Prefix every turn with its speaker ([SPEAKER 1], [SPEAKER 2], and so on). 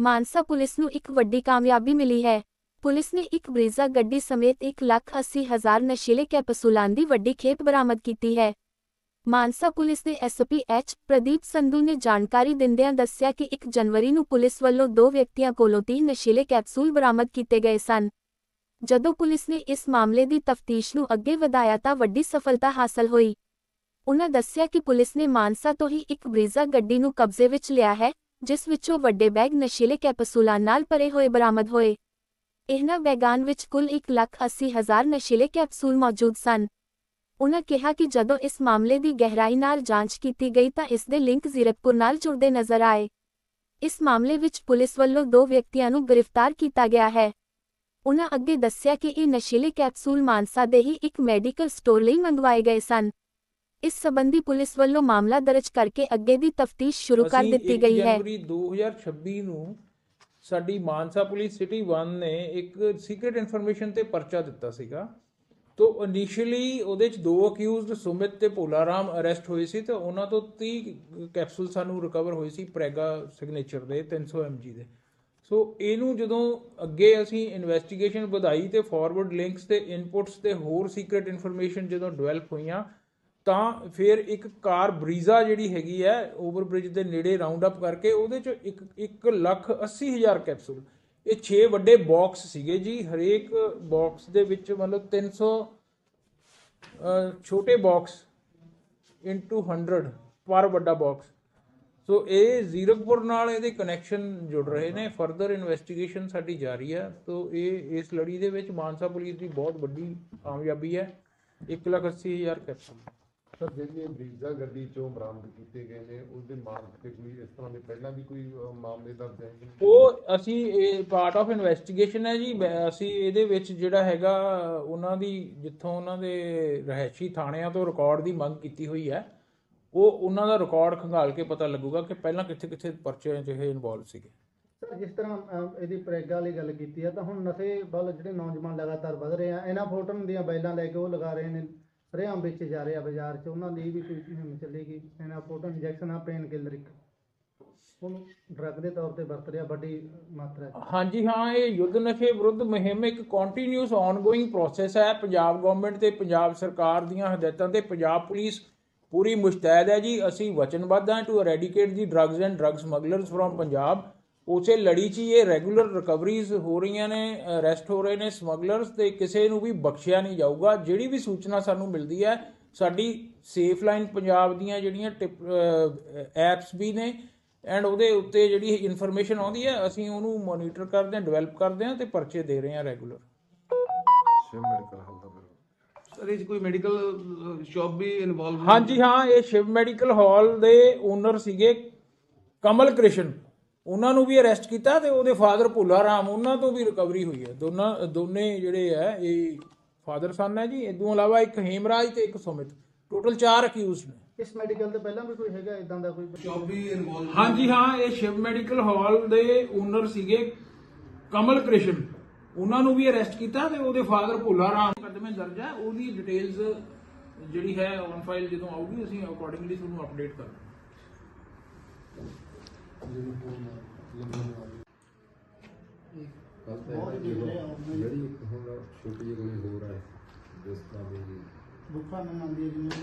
[SPEAKER 1] Mansa police ਨੂੰ ਇੱਕ ਵੱਡੀ ਕਾਮਯਾਬੀ ਮਿਲੀ ਹੈ। ਪੁਲਿਸ ਨੇ ਇੱਕ ਬਰੀਜ਼ਾ ਗੱਡੀ ਸਮੇਤ 1,80,000 ਨਸ਼ੀਲੇ ਕੈਪਸੂਲਾਂ ਦੀ ਵੱਡੀ ਖੇਪ ਬਰਾਮਦ ਕੀਤੀ ਹੈ। ਮਾਨਸਾ ਪੁਲਿਸ ਦੇ ਐਸਪੀ ਐਚ ਪ੍ਰਦੀਪ ਸੰਧੂ ਨੇ ਜਾਣਕਾਰੀ ਦਿੰਦਿਆਂ ਦੱਸਿਆ ਕਿ 1 ਜਨਵਰੀ ਨੂੰ ਪੁਲਿਸ ਵੱਲੋਂ ਦੋ ਵਿਅਕਤੀਆਂ ਕੋਲੋਂ 30 ਨਸ਼ੀਲੇ ਕੈਪਸੂਲ ਬਰਾਮਦ ਕੀਤੇ ਗਏ ਸਨ। ਜਦੋਂ ਪੁਲਿਸ ਨੇ ਇਸ ਮਾਮਲੇ ਦੀ ਤਫਤੀਸ਼ ਨੂੰ ਅੱਗੇ ਵਧਾਇਆ ਤਾਂ ਵੱਡੀ ਸਫਲਤਾ ਹਾਸਲ ਹੋਈ। ਉਨ੍ਹਾਂ ਦੱਸਿਆ ਕਿ ਪੁਲਿਸ ਨੇ ਮਾਨਸਾ ਤੋਂ ਹੀ ਇੱਕ ਬਰੀਜ਼ਾ ਗੱਡੀ ਨੂੰ ਕਬਜ਼ੇ ਵਿੱਚ ਲਿਆ ਹੈ। ਜਿਸ ਵਿੱਚੋਂ ਵੱਡੇ ਬੈਗ ਨਸ਼ੀਲੇ ਕੈਪਸੂਲਾਂ ਨਾਲ ਭਰੇ ਹੋਏ ਬਰਾਮਦ ਹੋਏ। ਇਹਨਾਂ ਬੈਗਾਂ ਵਿੱਚ ਕੁੱਲ 1,80,000 ਨਸ਼ੀਲੇ ਕੈਪਸੂਲ ਮੌਜੂਦ ਸਨ। ਉਨ੍ਹਾਂ ਕਿਹਾ ਕਿ ਜਦੋਂ ਇਸ ਮਾਮਲੇ ਦੀ ਗਹਿਰਾਈ ਨਾਲ ਜਾਂਚ ਕੀਤੀ ਗਈ ਤਾਂ ਇਸ ਦੇ ਲਿੰਕ ਜ਼ੀਰਕਪੁਰ ਨਾਲ ਜੁੜਦੇ ਨਜ਼ਰ ਆਏ। ਇਸ ਮਾਮਲੇ ਵਿੱਚ ਪੁਲਿਸ ਵੱਲੋਂ ਦੋ ਵਿਅਕਤੀਆਂ ਨੂੰ ਗ੍ਰਿਫਤਾਰ ਕੀਤਾ ਗਿਆ ਹੈ। ਉਨ੍ਹਾਂ ਅੱਗੇ ਦੱਸਿਆ ਕਿ ਇਹ ਨਸ਼ੀਲੇ ਕੈਪਸੂਲ ਮਾਨਸਾ ਦੇ ਹੀ ਇੱਕ ਮੈਡੀਕਲ ਸਟੋਰ ਲਈ ਮੰਗਵਾਏ ਗਏ ਸਨ। ਇਸ ਸੰਬੰਧੀ ਪੁਲਿਸ ਵੱਲੋਂ ਮਾਮਲਾ ਦਰਜ ਕਰਕੇ ਅੱਗੇ ਦੀ ਤਫਤੀਸ਼ ਸ਼ੁਰੂ ਕਰ ਦਿੱਤੀ ਗਈ ਹੈ।
[SPEAKER 2] ਜਨਵਰੀ 2026 ਨੂੰ ਸਾਡੀ ਮਾਨਸਾ ਪੁਲਿਸ ਸਿਟੀ 1 ਨੇ ਇੱਕ ਸੀਕ੍ਰੀਟ ਇਨਫੋਰਮੇਸ਼ਨ ਤੇ ਪਰਚਾ ਦਿੱਤਾ ਸੀਗਾ। ਤੋਂ ਇਨੀਸ਼ੀਅਲੀ ਉਹਦੇ ਚ ਦੋ ਅਕਿਊਜ਼ਡ ਸੁਮਿਤ ਤੇ ਭੋਲਾਰਾਮ ਅਰੈਸਟ ਹੋਏ ਸੀ ਤੇ ਉਹਨਾਂ ਤੋਂ 30 ਕੈਪਸੂਲ ਸਾਨੂੰ ਰਿਕਵਰ ਹੋਏ ਸੀ ਪ੍ਰੈਗਾ ਸਿਗਨੇਚਰ ਦੇ 300 mg ਦੇ। ਸੋ ਇਹਨੂੰ ਜਦੋਂ ਅੱਗੇ ਅਸੀਂ ਇਨਵੈਸਟੀਗੇਸ਼ਨ ਵਧਾਈ ਤੇ ਫਾਰਵਰਡ ਲਿੰਕਸ ਤੇ ਇਨਪੁਟਸ ਤੇ ਹੋਰ ਸੀਕ੍ਰੀਟ ਇਨਫੋਰਮੇਸ਼ਨ ਜਦੋਂ ਡਿਵੈਲਪ ਹੋਈਆਂ ਤਾਂ ਫਿਰ ਇੱਕ ਕਾਰ ਬਰੀਜ਼ਾ ਜਿਹੜੀ ਹੈਗੀ ਹੈ ਓਵਰ ਬ੍ਰਿਜ ਦੇ ਨੇੜੇ ਰਾਉਂਡ ਅਪ ਕਰਕੇ ਉਹਦੇ ਚ ਇੱਕ 1 ਲੱਖ 80 ਹਜ਼ਾਰ ਕੈਪਸੂਲ। ਇਹ 6 ਵੱਡੇ ਬਾਕਸ ਸੀਗੇ ਜੀ ਹਰੇਕ ਬਾਕਸ ਦੇ ਵਿੱਚ ਮਤਲਬ 300 ਅਹ, ਛੋਟੇ ਬਾਕਸ ਇਨਟੂ 100 ਪਰ ਵੱਡਾ ਬਾਕਸ ਸੋ ਇਹ ਜ਼ੀਰਕਪੁਰ ਨਾਲ ਇਹਦੇ ਕਨੈਕਸ਼ਨ ਜੁੜ ਰਹੇ ਨੇ ਫਰਦਰ ਇਨਵੈਸਟੀਗੇਸ਼ਨ ਸਾਡੀ ਜਾਰੀ ਹੈ। ਸੋ ਇਹ ਇਸ ਲੜੀ ਦੇ ਵਿੱਚ ਮਾਨਸਾ ਪੁਲਿਸ ਦੀ ਬਹੁਤ ਵੱਡੀ ਕਾਮਯਾਬੀ ਹੈ। 180000 ਕੈਪਸੂਲ।
[SPEAKER 3] ਸਰ ਜਿਹੜੀ ਇਹ ਬਰੀਜ਼ਾ ਗੱਡੀ ਚੋਂ ਬਰਾਮਦ ਕੀਤੇ ਗਏ ਨੇ ਉਹਦੇ ਮਾਰਕ ਤੇ ਕੋਈ ਇਸ ਤਰ੍ਹਾਂ ਦੇ ਪਹਿਲਾਂ ਵੀ ਕੋਈ ਮਾਮਲੇ ਦਰਜ ਹੈ?
[SPEAKER 2] ਉਹ ਅਸੀਂ ਇਹ ਪਾਰਟ ਆਫ ਇਨਵੈਸਟੀਗੇਸ਼ਨ ਹੈ ਜੀ। ਅਸੀਂ ਇਹਦੇ ਵਿੱਚ ਜਿਹੜਾ ਹੈਗਾ ਉਹਨਾਂ ਦੀ ਜਿੱਥੋਂ ਉਹਨਾਂ ਦੇ ਰਹਿਸ਼ੀ ਥਾਣਿਆਂ ਤੋਂ ਰਿਕਾਰਡ ਦੀ ਮੰਗ ਕੀਤੀ ਹੋਈ ਹੈ ਉਹ ਉਹਨਾਂ ਦਾ ਰਿਕਾਰਡ ਖੰਗਾਲ ਕੇ ਪਤਾ ਲੱਗੂਗਾ ਕਿ ਪਹਿਲਾਂ ਕਿੱਥੇ ਕਿੱਥੇ ਪਰਚੇ 'ਚ ਇਹ ਇਨਵੋਲਵ ਸੀਗੇ।
[SPEAKER 4] ਸਰ, ਜਿਸ ਤਰ੍ਹਾਂ ਇਹਦੀ ਪ੍ਰੈਗਾ ਵਾਲੀ ਗੱਲ ਕੀਤੀ ਆ ਤਾਂ ਹੁਣ ਨਸ਼ੇ ਵੱਲ ਜਿਹੜੇ ਨੌਜਵਾਨ ਲਗਾਤਾਰ ਵਧ ਰਹੇ ਆ ਇਹਨਾਂ ਫੋਟੋਆਂ ਦੀਆਂ ਬੈਲਾਂ ਲੈ ਕੇ ਉਹ ਲਗਾ ਰਹੇ ਨੇ। ਸਰੇਆਮ ਵਿੱਚ ਜਾ ਰਹੇ ਆ ਬਾਜ਼ਾਰ 'ਚ, ਉਹਨਾਂ ਦੀ ਵੀ ਕੋਈ ਮੁਹਿੰਮ ਚੱਲੇਗੀ। ਇਹਨਾਂ ਇੰਜੈਕਸ਼ਨ ਆ ਪੇਨ ਕਿਲਰ ਇੱਕ। ਉਹਨੂੰ ਡਰੱਗ ਦੇ ਤੌਰ ਤੇ ਵਰਤ ਰਿਹਾ, ਵੱਡੀ ਮਾਤਰਾ 'ਚ।
[SPEAKER 2] ਹਾਂਜੀ, ਹਾਂ, ਇਹ ਯੁੱਧ ਨਸ਼ੇ ਵਿਰੁੱਧ ਮੁਹਿੰਮ ਇੱਕ ਕੰਟੀਨਿਊਸ ਆਨਗੋਇੰਗ ਪ੍ਰੋਸੈਸ ਹੈ। ਪੰਜਾਬ ਗਵਰਨਮੈਂਟ ਤੇ ਪੰਜਾਬ ਸਰਕਾਰ ਦੀਆਂ ਹਦਾਇਤਾਂ ਤੇ ਪੰਜਾਬ ਪੁਲਿਸ ਪੂਰੀ ਮੁਸ਼ਤੈਦ ਹੈ ਜੀ। ਅਸੀਂ ਵਚਨਬੱਧ ਹਾਂ to eradicate the drugs and drug smugglers from Punjab ਉਸੇ ਲੜੀ 'ਚ ਹੀ ਇਹ ਰੈਗੂਲਰ ਰਿਕਵਰੀਜ਼ ਹੋ ਰਹੀਆਂ ਨੇ ਅਰੈਸਟ ਹੋ ਰਹੇ ਨੇ ਸਮਗਲਰਸ ਤੇ ਕਿਸੇ ਨੂੰ ਵੀ ਬਖਸ਼ਿਆ ਨਹੀਂ ਜਾਊਗਾ। ਜਿਹੜੀ ਵੀ ਸੂਚਨਾ ਸਾਨੂੰ ਮਿਲਦੀ ਹੈ ਸਾਡੀ ਸੇਫ ਲਾਈਨ ਪੰਜਾਬ ਦੀਆਂ ਜਿਹੜੀਆਂ ਐਪਸ ਵੀ ਨੇ ਐਂਡ ਉਹਦੇ ਉੱਤੇ ਜਿਹੜੀ ਇਨਫੋਰਮੇਸ਼ਨ ਆਉਂਦੀ ਹੈ ਅਸੀਂ ਉਹਨੂੰ ਮੋਨੀਟਰ ਕਰਦੇ ਹਾਂ ਡਿਵੈਲਪ ਕਰਦੇ ਹਾਂ ਤੇ ਪਰਚੇ ਦੇ ਰਹੇ ਹਾਂ ਰੈਗੂਲਰ
[SPEAKER 3] ਸ਼ਿਵ ਮੈਡੀਕਲ ਹਾਲ ਦਾ ਬਿਲਕੁਲ
[SPEAKER 5] ਸਰ ਇਹ 'ਚ ਕੋਈ ਮੈਡੀਕਲ ਸ਼ਾਪ ਵੀ ਇਨਵੋਲਵ
[SPEAKER 2] ਹਾਂਜੀ ਹਾਂ ਇਹ ਸ਼ਿਵ ਮੈਡੀਕਲ ਹਾਲ ਦੇ ਓਨਰ ਸੀਗੇ ਕਮਲ ਕ੍ਰਿਸ਼ਨ। ਉਹਨਾਂ ਨੂੰ ਵੀ ਅਰੈਸਟ ਕੀਤਾ ਤੇ ਉਹਦੇ ਫਾਦਰ ਭੁੱਲਾ ਰਾਮ ਉਹਨਾਂ ਤੋਂ ਵੀ ਰਿਕਵਰੀ ਹੋਈ ਹੈ। ਦੋਨਾਂ ਦੋਨੇ ਜਿਹੜੇ ਹੈ ਇਹ ਫਾਦਰ ਸਨ ਹੈ ਜੀ। ਤੋਂ ਇਲਾਵਾ ਇੱਕ ਹੇਮਰਾਜ ਤੇ ਇੱਕ ਸੁਮਿਤ। ਟੋਟਲ 4 ਅਕਿਊਜ਼ਡ ਨੇ।
[SPEAKER 4] ਇਸ ਮੈਡੀਕਲ ਤੇ ਪਹਿਲਾਂ ਵੀ ਕੋਈ ਹੈਗਾ ਇਦਾਂ ਦਾ ਕੋਈ
[SPEAKER 5] ਵੀ ਇਨਵੋਲਵ
[SPEAKER 2] ਹਾਂਜੀ ਹਾਂ ਇਹ ਸ਼ਿਵ ਮੈਡੀਕਲ ਹਾਲ ਦੇ ਓਨਰ ਸੀਗੇ ਕਮਲ ਕ੍ਰਿਸ਼ਨ। ਉਹਨਾਂ ਨੂੰ ਵੀ ਅਰੈਸਟ ਕੀਤਾ ਤੇ ਉਹਦੇ ਫਾਦਰ ਭੋਲਾ ਰਾਮ। ਮੁਕੱਦਮੇ ਦਰਜ ਹੈ ਉਹਦੀ ਡਿਟੇਲਸ ਜਿਹੜੀ ਹੈ ਔਨ ਫਾਈਲ ਜਦੋਂ ਆਊਗੀ ਅਸੀਂ ਅਕੋਰਡਿੰਗਲੀ ਤੁਹਾਨੂੰ ਅਪਡੇਟ ਕਰਾਂਗੇ।
[SPEAKER 3] ਕੱਲ ਤਾਂ ਇਹ ਜਿਹੜੀ ਇੱਕ ਹੁਣ ਛੋਟੀ ਜਿਹੀ ਕੋਈ ਹੋਰ ਹੈ ਜਿਸ ਤਰ੍ਹਾਂ ਦੀ
[SPEAKER 4] ਬੁੱਕਾ ਨੂੰ ਮੰਨਦੀ ਹੈ ਜਿਵੇਂ